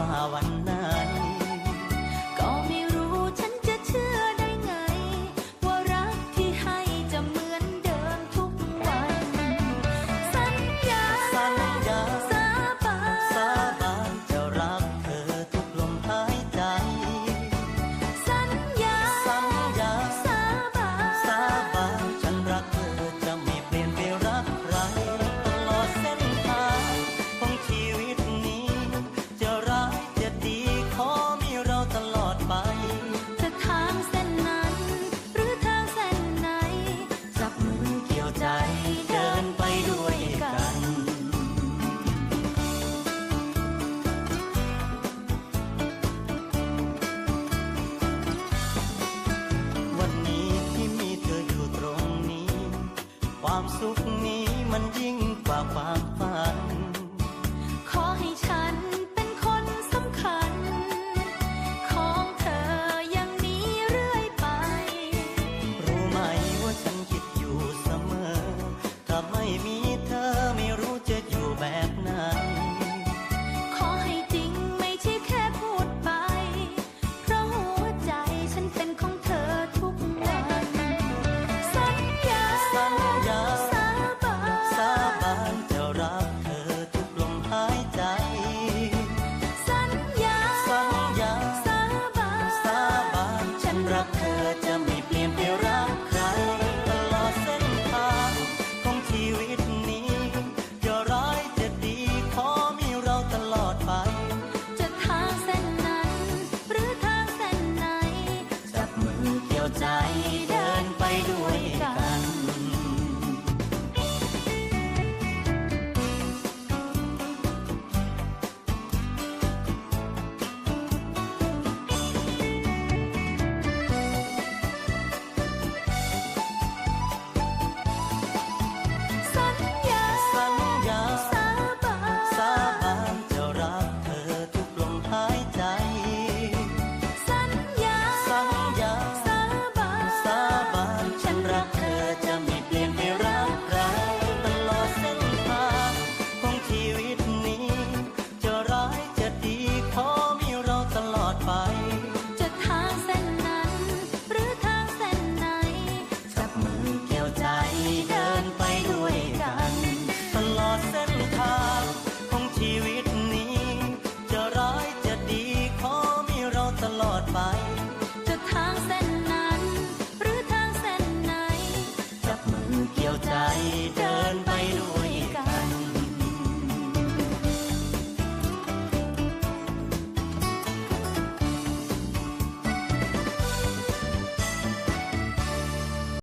ว่าวันนั้น ความสุขนี้มันยิ่งกว่าความ time. เกี่ยวใจไ